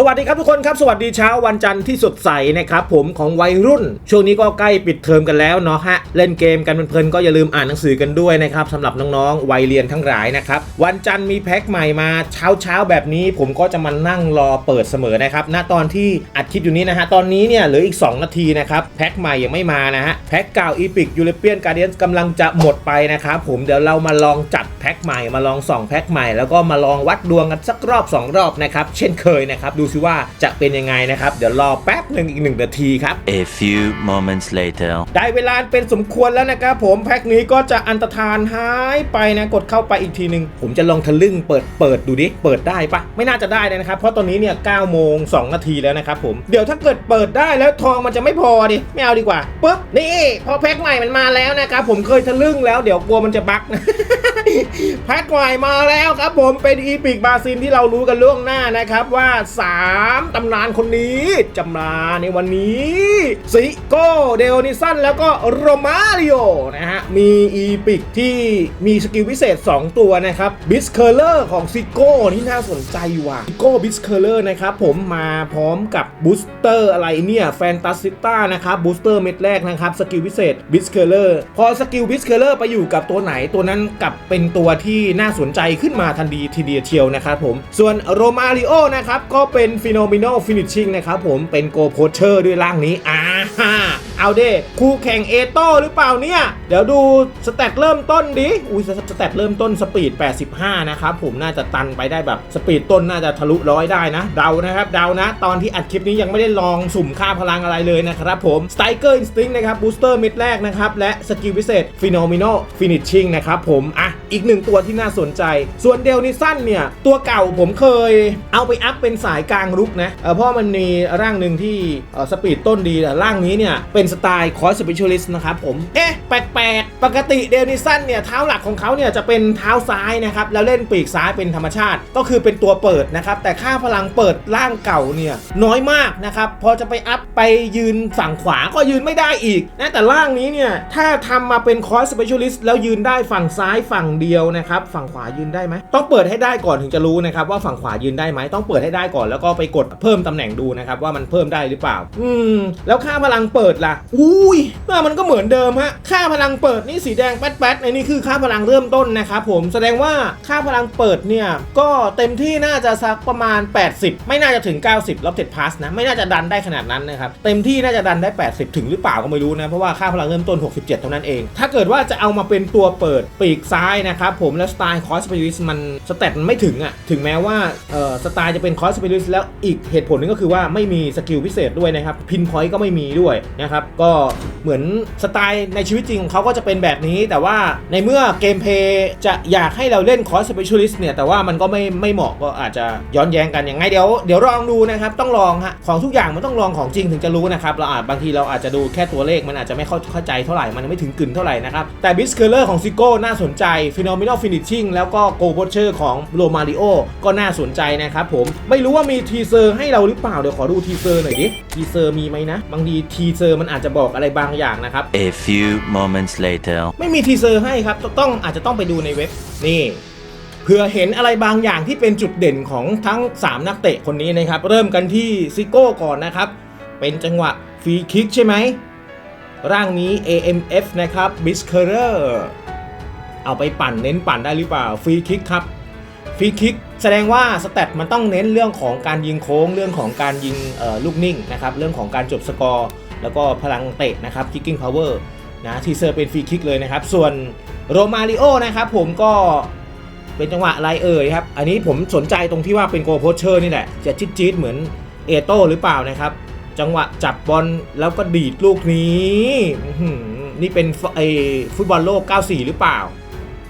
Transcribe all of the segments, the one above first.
สวัสดีครับทุกคนครับ สวัสดีเช้าวันจันทร์ที่สดใสนะครับผมของวัยรุ่น ช่วงนี้ก็ใกล้ปิดเทอมกันแล้วเนาะฮะเล่นเกมกันเพลินๆก็อย่าลืมอ่านหนังสือกันด้วยนะครับสำหรับน้องๆวัยเรียนทั้งหลายนะครับวันจันทร์มีแพ็คใหม่มาเช้าเช้าแบบนี้ ผมก็จะมานั่งรอเปิดเสมอนะครับณตอนที่อัดคลิปอยู่นี้นะฮะตอนนี้เนี่ยเหลืออีก 2 นาทีนะครับแพ็คใหม่ยังไม่มานะฮะแพ็คเก่าอีพิกยูเรเปียนการเดียนกำลังจะหมดไปนะครับผมเดี๋ยวเรามาลองจัดแพ็คใหม่มาลองส่องแพ็คใหม่แล้วก็มาลองวัดดวงกันสักรอบ 2 รอบนะครับเช่นเคยนะครับดูซิว่าจะเป็นยังไงนะครับ เดี๋ยวรอแป๊บหนึ่งอีกหนึ่งนาทีครับ A few moments later. ได้เวลาเป็นสมควรแล้วนะครับผมแพ็คนี้ก็จะอันตรธานหายไปนะกดเข้าไปอีกทีหนึ่งผมจะลองทะลึ่งเปิดเปิดดูดิเปิดได้ปะไม่น่าจะได้เลยนะครับ เพราะตอนนี้เนี่ย9โมง2นาทีแล้วนะครับผมเดี๋ยวถ้าเกิดเปิดได้แล้วทองมันจะไม่พอดิไม่เอาดีกว่าปุ๊บนี่พอแพ็คใหม่มันมาแล้วนะครับผมเคยทะลึ่งแล้วเดี๋ยวกลัวมันจะบั๊ก แพ็คใหม่มาแล้วครับผมเป็นอีพิกบาซินที่เรารู้กันล่วงหน้านะครับว่า 3 ตำนานคนนี้จะมาในวันนี้ซิโก้เดลนิสันแล้วก็โรมาริโอนะฮะ มีอีพิกที่มีสกิลพิเศษ 2 ตัวนะครับบิสเคอร์เลอร์ของซิโก้ที่น่าสนใจว่ะซิโก้บิสเคอร์เลอร์นะครับผมมาพร้อมกับบูสเตอร์อะไรเนี่ยแฟนตาซิต้านะครับบูสเตอร์เม็ดแรกนะครับสกิลพิเศษบิสเคอร์เลอร์พอสกิลบิสเคอร์เลอร์ไปอยู่กับตัวไหนตัวนั้นกลับเป็นตัวที่น่าสนใจขึ้นมาทันทีทีเดียวเทียวนะครับผม ส่วนโรมาริโอนะครับก็เป็นฟิโนมิโนฟินิชชิ่งนะครับผมเป็นโกโพเชอร์ด้วยร่างนี้อ่าเอาเด้คู่แข่งเอโต้หรือเปล่าเนี่ย เดี๋ยวดูสเตตเริ่มต้นดิ อุ้ยสเตตเริ่มต้นสปีด 85 นะครับ ผมน่าจะตันไปได้แบบสปีดต้นน่าจะทะลุร้อยได้นะ เดานะครับ เดานะ ตอนที่อัดคลิปนี้ยังไม่ได้ลองสุ่มค่าพลังอะไรเลยนะครับผมสไตเกอร์อินสติ้งนะครับบูสเตอร์มิดแรกนะครับ และสกิลพิเศษฟิโนมิโนฟินิชชิ่งนะครับผม อะ อีกหนึ่งตัวที่น่าสนใจ ส่วนเดลนิสันเนี่ย ตัวเก่าผมเคยเอาไปอัพเป็นสายกลางรุกนะเออเพราะมันมีร่างหนึ่งที่สปีดต้นดีแต่ร่างนี้เนี่ยเป็นสไตล์คอร์สสเปเชียลิสต์นะครับผมเอ๊ะแปลกๆ ปกติเดนิสันเนี่ยเท้าหลักของเขาเนี่ยจะเป็นเท้าซ้ายนะครับแล้วเล่นปีกซ้ายเป็นธรรมชาติ ก็คือเป็นตัวเปิดนะครับแต่ค่าพลังเปิดร่างเก่าเนี่ยน้อยมากนะครับพอจะไปอัพไปยืนฝั่งขวาก็ยืนไม่ได้อีกนะแต่ร่างนี้เนี่ยถ้าทำมาเป็นคอร์สสเปเชียลิสต์แล้วยืนได้ฝั่งซ้ายฝั่งเดียวนะครับฝั่งขวายืนได้ไหมต้องเปิดให้ได้ก่อนถึงจะรู้นะครับว่าฝั่งขวายืนได้ไหมต้องเปิดให้ได้ก่อนแล้วก็ไปกดเพิ่มตำแหน่งดูนะครับว่ามันเพิ่มได้หรือเปล่า อืมแล้วค่าพลังเปิดล่ะอุ้ยมันก็เหมือนเดิมฮะค่าพลังเปิดนี่สีแดงแป๊ดแป๊ดๆในนี่คือค่าพลังเริ่มต้นนะครับผมแสดงว่าค่าพลังเปิดเนี่ยก็เต็มที่น่าจะสักประมาณ 80 ไม่น่าจะถึง 90รอบเจ็ดพาสนะไม่น่าจะดันได้ขนาดนั้นนะครับเต็มที่น่าจะดันได้ 80 ถึงหรือเปล่าก็ไม่รู้นะเพราะว่าค่าพลังเริ่มต้น 67 เท่านั้นเอง ถ้าเกิดว่าจะเอามาเป็นตัวเปิดปีกซ้ายนะครับผมแล้วสไตล์คอสเปริสมันสเตตมันไม่ถึงอะถึงแม้ว่าเอ่อสไตล์จะเป็นคอสเปริสแล้วอีกเหตุผลหนึงก็คือว่าไม่มีสกิลพิเศษด้วยนะครับพินพอยต์ก็ไม่มีด้วยนะครับก็เหมือนสไตล์ในชีวิตจริงของเขาาก็จะเป็นแบบนี้ แต่ว่าในเมื่อเกมเพย์จะอยากให้เราเล่นคอสเปเชียลิสต์เนี่ยแต่ว่ามันก็ไม่ไม่เหมาะก็อาจจะย้อนแย้งกันยังไงเดี๋ยวเดี๋ยวลองดูนะครับต้องลองฮะของทุกอย่างมันต้องลองของจริงถึงจะรู้นะครับเราอาจบางทีเราอาจจะดูแค่ตัวเลขมันอาจจะไม่เข้าเข้าใจเท่าไหร่มันไม่ถึงกึ่นเท่าไหร่นะครับแต่บิสเคอร์เลอร์ของซิโก้น่าสนใจฟิโนมิโนฟินิชชิ่งแล้วก็โกโบเชอร์ของโรมาริโอก็น่าสนใจนะครับผมไม่รู้ว่ามีทีเซอร์ให้เราหรือเปล่าเดี๋ยวขอดูทีเซอร์หน่อยดิทีเซอร์มีไหมนะบางทีทีเซอร์มันอาจจะบอกอะไรบางอย่างนะครับ A few moments later. ไม่มีทีเซอร์ให้ครับต้องอาจจะต้องไปดูในเว็บนี่เผื่อเห็นอะไรบางอย่างที่เป็นจุดเด่นของทั้ง 3 นักเตะคนนี้นะครับ เริ่มกันที่ซิโก้ก่อนนะครับ เป็นจังหวะฟรีคิกใช่ไหม ร่างนี้ AMF นะครับบิสเคอร์เอาไปปั่นเน้นปั่นได้หรือเปล่าฟรีคิกครับฟรีคิกแสดงว่าสเตตมันต้องเน้นเรื่องของการยิงโค้งเรื่องของการยิงลูกนิ่งนะครับเรื่องของการจบสกอร์ แล้วก็พลังเตะนะครับ kicking power นะทีเซอร์เป็นฟรีคิกเลยนะครับ ส่วนโรมาริโอนะครับผมก็เป็นจังหวะไรเอ่ยครับ อันนี้ผมสนใจตรงที่ว่าเป็นโกโพเชอร์นี่แหละ จะจิ๊ดจี๊ดเหมือนเอโต้หรือเปล่านะครับ จังหวะจับบอลแล้วก็ดีดลูกนี้ นี่เป็นฟไอฟุตบอลโลก 94 หรือเปล่า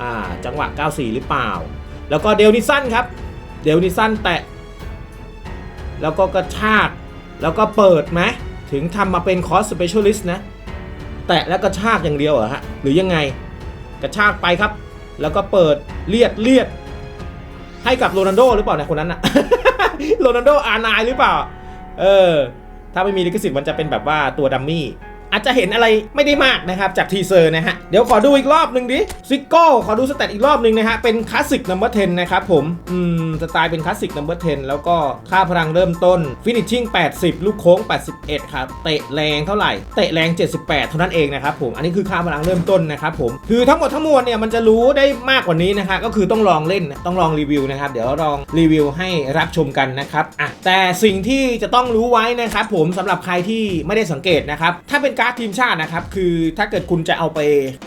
อ่า จังหวะ 94 หรือเปล่า แล้วก็เดลนิสันครับ เดลนิสันแตะ แล้วก็กระชาก แล้วก็เปิดไหม ถึงทำมาเป็นคอร์สสเปเชียลิสต์นะ แตะแล้วกระชากอย่างเดียวเหรอฮะหรือยังไงกระชากไปครับ แล้วก็เปิดเลียดเลียด ให้กับโรนัลโดหรือเปล่าเนะคนนั้นอะโรนัลโดอาร์ไนหรือเปล่า เออ ถ้าไม่มีลิขสิทธิ์มันจะเป็นแบบว่าตัวดัมมี่ อาจจะเห็นอะไรไม่ได้มากนะครับ จากทีเซอร์นะฮะ เดี๋ยวขอดูอีกรอบหนึ่งดิซิโก้ขอดูสเตตอีกรอบหนึ่งนะฮะ เป็นคลาสสิกนัมเบอร์10นะครับผม อืม สไตล์เป็นคลาสสิกนัมเบอร์10 แล้วก็ค่าพลังเริ่มต้นฟินิชชิ่ง80 ลูกโค้ง 81 ครับ เตะแรงเท่าไหร่ เตะแรง 78 เท่านั้นเองนะครับผม อันนี้คือค่าพลังเริ่มต้นนะครับผม คือทั้งหมดทั้งมวลเนี่ยมันจะรู้ได้มากกว่านี้นะฮะ ก็คือต้องลองเล่น ต้องลองรีวิวนะครับ เดี๋ยวลองรีวิวให้รับชมกันนะครับ อะ แต่สิ่งที่จะต้องรู้ไว้นะครับผมสำหรับใครที่ไม่ได้สังเกตนะครับ ถ้าเป็นการดทีมชาตินะครับ คือถ้าเกิดคุณจะเอาไป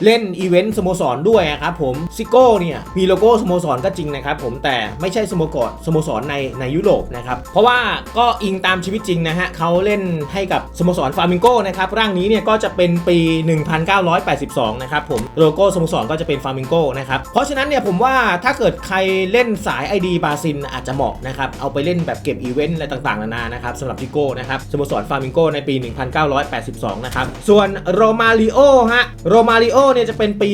เล่นอีเวนต์สโมสรด้วยนะครับผมซิโก้เนี่ยมีโลโก้สโมสรก็จริงนะครับผมแต่ไม่ใช่สโมกรสโมสรในในยุโรปนะครับเพราะว่าก็อิงตามชีวิตจริงนะฮะเขาเล่นให้กับสโมสรฟาร์มิงโกนะครับร่างนี้เนี่ยก็จะเป็นปี 1982 นะครับผมโลโก้สโมสรก็จะเป็นฟาร์มิงโกนะครับเพราะฉะนั้นเนี่ยผมว่าถ้าเกิดใครเล่นสาย ID บาซินอาจจะเหมาะนะครับเอาไปเล่นแบบเก็บอีเวนต์อะไรต่างๆนานานะครับสำหรับซิโก้นะครับสโมสรฟาร์มิงโกในปี 1982 นะครับส่วนโรมาริโอฮะโรมาริโอเนี่ยจะเป็นปี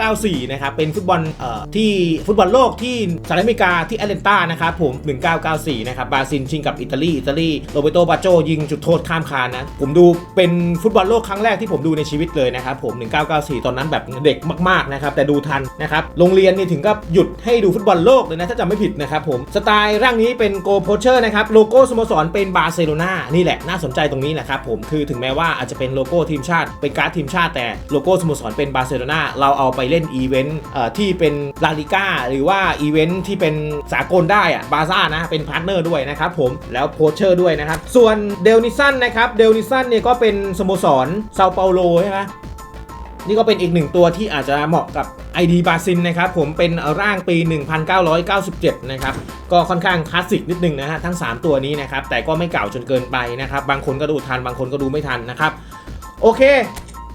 1994 นะครับ เป็นฟุตบอลเอ่อที่ฟุตบอลโลกที่สหรัฐอเมริกาที่แอตแลนตานะครับผม 1994 นะครับบราซิลชิงกับอิตาลี อิตาลีโรเบโตบาโจยิงจุดโทษข้ามคานนะ ผมดูเป็นฟุตบอลโลกครั้งแรกที่ผมดูในชีวิตเลยนะครับผม 1994 ตอนนั้นแบบเด็กมากๆนะครับแต่ดูทันนะครับโรงเรียนนี่ถึงกับหยุดให้ดูฟุตบอลโลกเลยนะถ้าจำไม่ผิดนะครับผมสไตล์ร่างนี้เป็นโกโพเชอร์นะครับโลโก้สโมสรเป็นบาร์เซโลนานี่แหละน่าสนใจตรงนี้แหละครับผมคือถึงแม้ว่าอาจจะเป็นโลโก้ทีมชาติ เป็นการ์ดทีมชาติแต่โลโก้สโมสรเป็นบาร์เซโลนาเราเอาไปเล่นอีเวนต์ที่เป็นลาลิก้าหรือว่าอีเวนต์ที่เป็นสากลได้อะบาซ่านะเป็นพาร์ทเนอร์ด้วยนะครับผมแล้วโพเชอร์ด้วยนะครับ ส่วนเดลนิสันนะครับเดลนิสันเนี่ยก็เป็นสโมสรเซาเปาโลใช่ไหมนี่ก็เป็นอีกหนึ่งตัวที่อาจจะเหมาะกับ ID บาซินนะครับ ผมเป็นร่างปี 1997 นะครับ ก็ค่อนข้างคลาสสิกนิดนึงนะฮะ ทั้ง 3 ตัวนี้นะครับ แต่ก็ไม่เก่าจนเกินไปนะครับ บางคนก็ดูทัน บางคนก็ดูไม่ทันนะครับ โอเค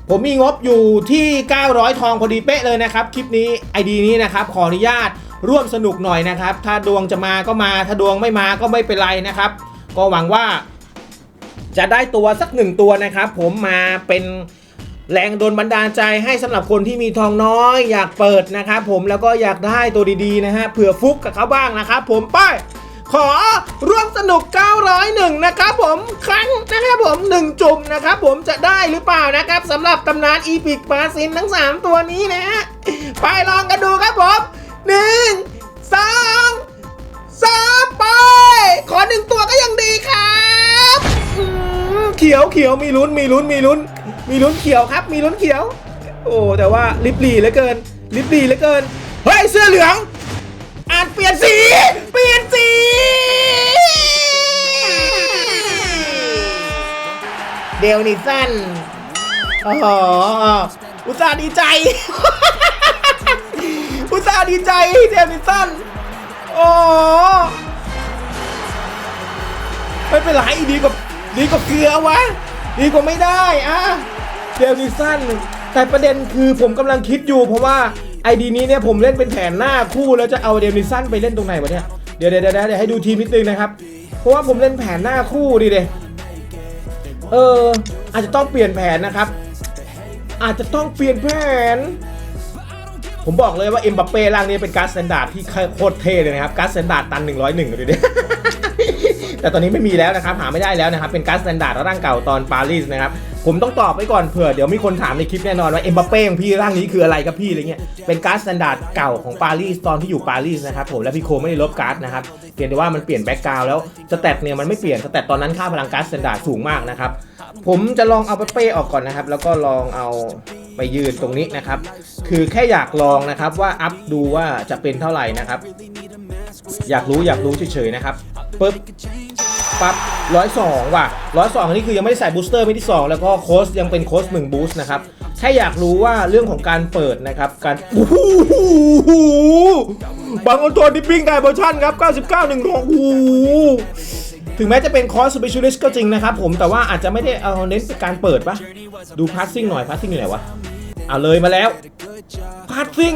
ผมมีงบอยู่ที่ 900 ทองพอดีเป๊ะเลยนะครับ คลิปนี้ ID นี้นะครับขออนุญาตร่วมสนุกหน่อยนะครับ ถ้าดวงจะมาก็มา ถ้าดวงไม่มาก็ไม่เป็นไรนะครับ ก็หวังว่า จะได้ตัวสักหนึ่งตัวนะครับ ผมมาเป็นแรงโดนบันดาลใจให้สำหรับคนที่มีทองน้อย อยากเปิดนะครับผมแล้วก็อยากได้ตัวดีๆนะฮะเผื่อฟุกกับเขาบ้างนะครับผมไป ขอร่วมสนุก 901 นะครับผม ครั้งนะครับผม 1 จุ่มนะครับผมจะได้หรือเปล่านะครับสำหรับตำนานอีพิกปาซินทั้ง 3 ตัวนี้นะฮะ ไปลองกันดูครับผม 1 2สามไป ขอหนึ่งตัวก็ยังดีครับเขียวเขียวมีลุ้นมีลุ้นมีลุ้น มีลุ้นเขียวครับ มีลุ้นเขียว โอ้แต่ว่าลิบลีเหลือเกิน ลิบลีเหลือเกินเฮ้ยเสื้อเหลือง อ่านเปลี่ยนสี เปลี่ยนสีเดลนิสันอ๋ออุตส่าห์ดีใจ อุตส่าห์ดีใจเดลนิสันโอ้ไม่เป็นไรดีกว่าดีกว่าเกลือวะ ดีกว่าไม่ได้อะเดลนิสันแต่ประเด็นคือผมกำลังคิดอยู่เพราะว่าไอดีนี้เนี่ยผมเล่นเป็นแผนหน้าคู่แล้วจะเอาเดลนิสันไปเล่นตรงไหนวะเนี่ย เดี๋ยวเดี๋ยวเดี๋ยวให้ดูทีมนิดนึงนะครับ เพราะว่าผมเล่นแผนหน้าคู่ดิเดเออ อาจจะต้องเปลี่ยนแผนนะครับ อาจจะต้องเปลี่ยนแผน ผมบอกเลยว่าเอ็มบัปเป้ร่างนี้เป็นการ์ดสแตนดาร์ดที่โคตรเท่เลยนะครับการ์ดสแตนดาร์ดตัน 101เลยดิแต่ตอนนี้ไม่มีแล้วนะครับหาไม่ได้แล้วนะครับเป็นการ์ดสแตนดาร์ดร่างเก่าตอนปารีสนะครับ ผมต้องตอบไปก่อนเผื่อเดี๋ยวมีคนถามในคลิปแน่นอนว่าเอ็มบัปเป้ของพี่ร่างนี้คืออะไรครับพี่อะไรเงี้ยเป็นการ์ดสแตนดาร์ดเก่าของปารีสตอนที่อยู่ปารีสนะครับผมและพี่โคไม่ได้ลบการ์ดนะครับเพียงแต่ว่ามันเปลี่ยนแบ็กกราวด์แล้วสเตตเนี่ยมันไม่เปลี่ยนสเตตตอนนั้นค่าพลังการ์ดสแตนดาร์ดสูงมากนะครับผมจะลองเอาเป้ออกก่อนนะครับ แล้วก็ลองเอาไปยืนตรงนี้นะครับ คือแค่อยากลองนะครับว่าอัพดูว่าจะเป็นเท่าไหร่นะครับ อยากรู้อยากรู้เฉยๆนะครับปึ๊บ ปั๊บร้อยสองว่ะร้อยสองอันนี้คือยังไม่ได้ใส่บูสเตอร์ไม่ที่สองแล้วก็โค้ชยังเป็นโค้ชหนึ่งบูสต์นะครับแค่อยากรู้ว่าเรื่องของการเปิดนะครับการโอ้โหบางคนตัวดิปปิ้งไดเวอร์ชันครับ99หนึ่งโอ้โหถึงแม้จะเป็นคอร์สสเปเชียลิสต์ก็จริงนะครับผมแต่ว่าอาจจะไม่ได้เอาเน้นเป็นการเปิดปะดูพาสซิ่งหน่อยพาสซิ่งอยู่ไหนวะเอาเลยมาแล้วพาสซิ่ง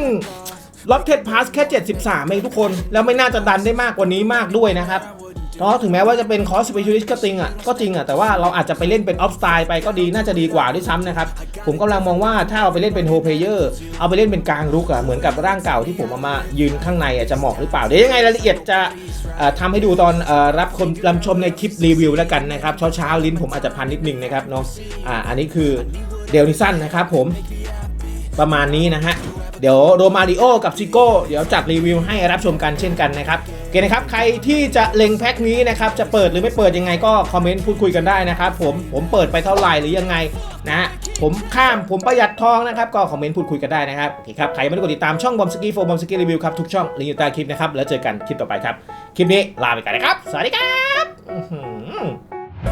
ล็อกเทดพาสแค่ 73เองทุกคน แล้วไม่น่าจะดันได้มากกว่านี้มากด้วยนะครับ เนาะถึงแม้ว่าจะเป็นคอสสเปเชียลิสต์ก็จริงอะก็จริงอะแต่ว่าเราอาจจะไปเล่นเป็นออฟสไตล์ไปก็ดีน่าจะดีกว่าด้วยซ้ำนะครับ ผมกำลังมองว่าถ้าเอาไปเล่นเป็นโฮเพเยอร์เอาไปเล่นเป็นกลางรุกอะเหมือนกับร่างเก่าที่ผมเอามายืนข้างในอะจะเหมาะหรือเปล่า เดี๋ยวยังไงรายละเอียดจะเอ่อทำให้ดูตอนอรับคนรับชมในคลิปรีวิวแล้วกันนะครับเช้าเช้าลิ้นผมอาจจะพันนิดนึงนะครับเนาะอ่าอันนี้คือเดลนิสันนะครับผมประมาณนี้นะฮะเดี๋ยวโรมาริโอกับซิโก้เดี๋ยวจัดรีวิวให้รับชมกันเช่นกันนะครับ เคนะครับใครที่จะเล็งแพ็คนี้นะครับจะเปิดหรือไม่เปิดยังไงก็คอมเมนต์พูดคุยกันได้นะครับผมผมเปิดไปเท่าไหร่หรือยังไงนะฮะผมข้ามผมประหยัดทองนะครับก็คอมเมนต์พูดคุยกันได้นะครับโอเคครับใครไม่ได้กดติดตามช่องบอมสกี้โฟบอมสกี้รีวิวครับทุกช่องลิงก์อยู่ใต้คลิปนะครับแล้วเจอกันคลิปต่อไปครับคลิปนี้ลาไปก่อนนะครับสวัสดีครับอื้อหือ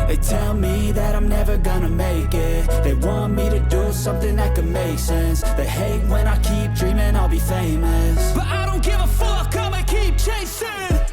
They tell me that I'm never gonna make it They want me to do something that could make sense They hate when I keep dreaming I'll be famous But I don't give a fuck, I'ma keep chasing